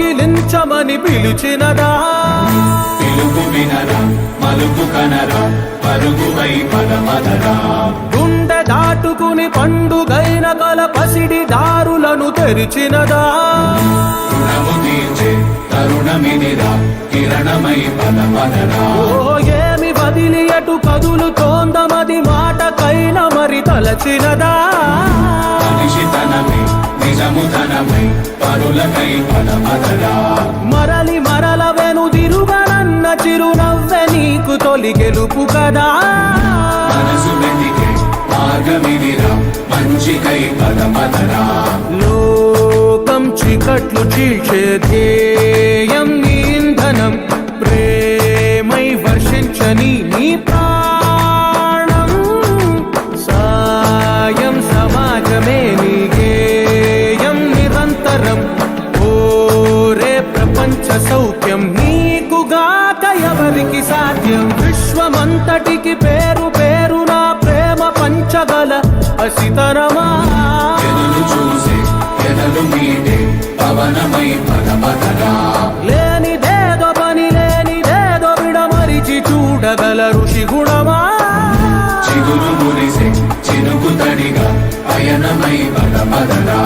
తీర్చమని పిలిచినదా? పిలుపు వినరా మలుపు కనరా పరుగువై పదమదరా గుండె దాటుకుని పండుగైన కల పసిడి దారులను తెరిచినదా? రుణము తీర్చే తరుణమిదిరా కిరణమై పదమదరా ఓ ఏమి వదిలి అటు కదులు తోందమది మాటకైన మరి తలచినదా? మనిషితనమై నిజముతనమై పరులకై పదమదరా మరలి మరల వెనుదిరుగనన్న చిరునవ్వె నీకు తొలి గెలుపు కదా. మనసు వెతికే మార్గమిదిరా మంచికై పదమదరా లోకం చీకట్లు చీల్చే ధ్యేయం నీ ఇంధనం ప్రేమై వర్షించని నీ ప్రాణం. ప్రపంచ సౌఖ్యం నీకుగాక ఎవరికి సాధ్యం? విశ్వమంతటికి పేరు పేరు నా ప్రేమ పంచగల అసితరమా? చూసే పవనమై లేనిదేదో పని లేనిదేదో విడమరిచి చూడగల ఋషి గుణమా? చిగురు మురిసే చినుకు తడిగా పయనమై పదమదరా